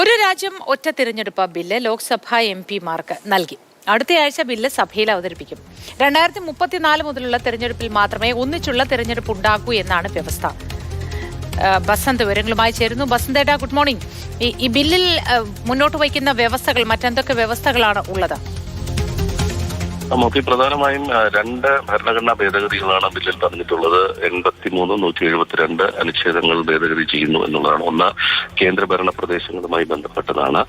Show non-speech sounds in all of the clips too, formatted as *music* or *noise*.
ഒരു രാജ്യം ഒറ്റ തിരഞ്ഞെടുപ്പ് ബില്ല് ലോക്സഭാ എം പിമാർക്ക് നൽകി. അടുത്തയാഴ്ച ബില്ല് സഭയിൽ അവതരിപ്പിക്കും. രണ്ടായിരത്തി മുപ്പത്തിനാല് മുതലുള്ള തെരഞ്ഞെടുപ്പിൽ മാത്രമേ ഒന്നിച്ചുള്ള തെരഞ്ഞെടുപ്പ് ഉണ്ടാകൂ എന്നാണ് വ്യവസ്ഥ. ബസന്ത് വിവരങ്ങളുമായി ചേരുന്നു. ബസന്തേട്ട ഗുഡ് മോർണിംഗ്. ഈ ബില്ലിൽ മുന്നോട്ട് വയ്ക്കുന്ന വ്യവസ്ഥകൾ മറ്റെന്തൊക്കെ വ്യവസ്ഥകളാണ് ഉള്ളത്? നമുക്ക് പ്രധാനമായും രണ്ട് ഭരണഘടനാ ഭേദഗതികളാണ് ബില്ലിൽ പറഞ്ഞിട്ടുള്ളത്. എൺപത്തിമൂന്ന് നൂറ്റി എഴുപത്തിരണ്ട് അനുച്ഛേദങ്ങൾ ഭേദഗതി ചെയ്യുന്നു എന്നുള്ളതാണ്. ഒന്ന് കേന്ദ്രഭരണ പ്രദേശങ്ങളുമായി ബന്ധപ്പെട്ടതാണ്.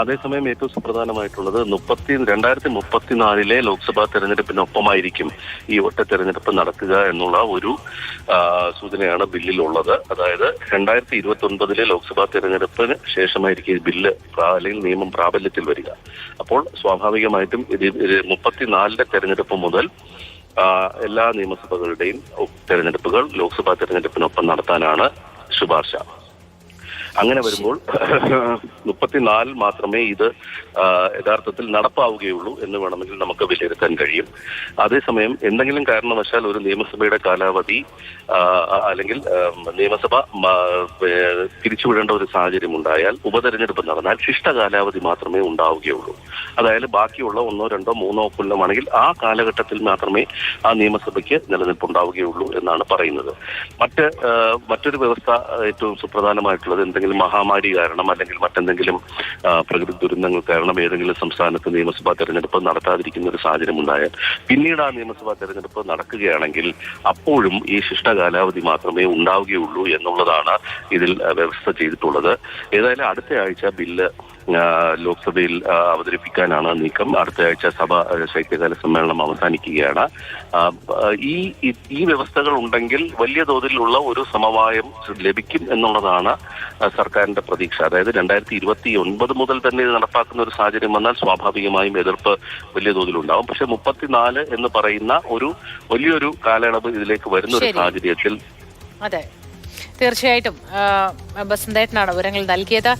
അതേസമയം ഏറ്റവും സുപ്രധാനമായിട്ടുള്ളത് മുപ്പത്തി രണ്ടായിരത്തി മുപ്പത്തിനാലിലെ ലോക്സഭാ തെരഞ്ഞെടുപ്പിനൊപ്പമായിരിക്കും ഈ ഒറ്റ തെരഞ്ഞെടുപ്പ് നടക്കുക എന്നുള്ള ഒരു സൂചനയാണ് ബില്ലിലുള്ളത്. അതായത് രണ്ടായിരത്തി ഇരുപത്തി ഒൻപതിലെ ലോക്സഭാ തെരഞ്ഞെടുപ്പിന് ശേഷമായിരിക്കും ഈ ബില്ല് അല്ലെങ്കിൽ നിയമം പ്രാബല്യത്തിൽ വരിക. അപ്പോൾ സ്വാഭാവികമായിട്ടും ഇത് മുപ്പത്തിനാലിലെ തെരഞ്ഞെടുപ്പ് മുതൽ എല്ലാ നിയമസഭകളുടെയും തെരഞ്ഞെടുപ്പുകൾ ലോക്സഭാ തെരഞ്ഞെടുപ്പിനൊപ്പം നടത്താനാണ് ശുപാർശ. അങ്ങനെ വരുമ്പോൾ *laughs* മുപ്പത്തിനാലിൽ മാത്രമേ ഇത് യഥാർത്ഥത്തിൽ നടപ്പാവുകയുള്ളൂ എന്ന് വേണമെങ്കിൽ നമുക്ക് വിലയിരുത്താൻ കഴിയും. അതേസമയം എന്തെങ്കിലും കാരണവശാൽ ഒരു നിയമസഭയുടെ കാലാവധി അല്ലെങ്കിൽ നിയമസഭ തിരിച്ചുവിടേണ്ട ഒരു സാഹചര്യം ഉണ്ടായാൽ ഉപതെരഞ്ഞെടുപ്പ് നടന്നാൽ ശിഷ്ട കാലാവധി മാത്രമേ ഉണ്ടാവുകയുള്ളൂ. അതായത് ബാക്കിയുള്ള ഒന്നോ രണ്ടോ മൂന്നോ കൊല്ലമാണെങ്കിൽ ആ കാലഘട്ടത്തിൽ മാത്രമേ ആ നിയമസഭയ്ക്ക് നിലനിൽപ്പുണ്ടാവുകയുള്ളൂ എന്നാണ് പറയുന്നത്. മറ്റ് മറ്റൊരു വ്യവസ്ഥ ഏറ്റവും സുപ്രധാനമായിട്ടുള്ളത് എന്തെങ്കിലും മഹാമാരി കാരണം അല്ലെങ്കിൽ മറ്റെന്തെങ്കിലും പ്രകൃതി ദുരന്തങ്ങൾ കാരണം ഏതെങ്കിലും സംസ്ഥാനത്ത് നിയമസഭാ തെരഞ്ഞെടുപ്പ് നടത്താതിരിക്കുന്ന ഒരു സാഹചര്യം ഉണ്ടായാൽ പിന്നീട് ആ നിയമസഭാ തെരഞ്ഞെടുപ്പ് നടക്കുകയാണെങ്കിൽ അപ്പോഴും ഈ ശിഷ്ട കാലാവധി മാത്രമേ ഉണ്ടാവുകയുള്ളൂ എന്നുള്ളതാണ് ഇതിൽ വ്യവസ്ഥ ചെയ്തിട്ടുള്ളത്. ഏതായാലും അടുത്ത ആഴ്ച ബില്ല് ലോക്സഭയിൽ അവതരിപ്പിക്കാനാണ് നീക്കം. അടുത്ത ആഴ്ച സഭ ശൈത്യകാല സമ്മേളനം അവസാനിക്കുകയാണ്. ഈ ഈ- വ്യവസ്ഥകൾ ഉണ്ടെങ്കിൽ വലിയ തോതിലുള്ള ഒരു സമവായം ലഭിക്കും എന്നുള്ളതാണ് സർക്കാരിന്റെ പ്രതീക്ഷ. അതായത് രണ്ടായിരത്തി ഇരുപത്തി ഒൻപത് മുതൽ തന്നെ ഇത് നടപ്പാക്കുന്ന ഒരു സാഹചര്യം വന്നാൽ സ്വാഭാവികമായും എതിർപ്പ് വലിയ തോതിലുണ്ടാവും. പക്ഷെ മുപ്പത്തിനാല് എന്ന് പറയുന്ന ഒരു വലിയൊരു കാലയളവ് ഇതിലേക്ക് വരുന്ന ഒരു. സാഹചര്യത്തിൽ അതെ. തീർച്ചയായിട്ടും ബസന്തേട്ടനാണ് വിവരങ്ങൾ നൽകിയത്.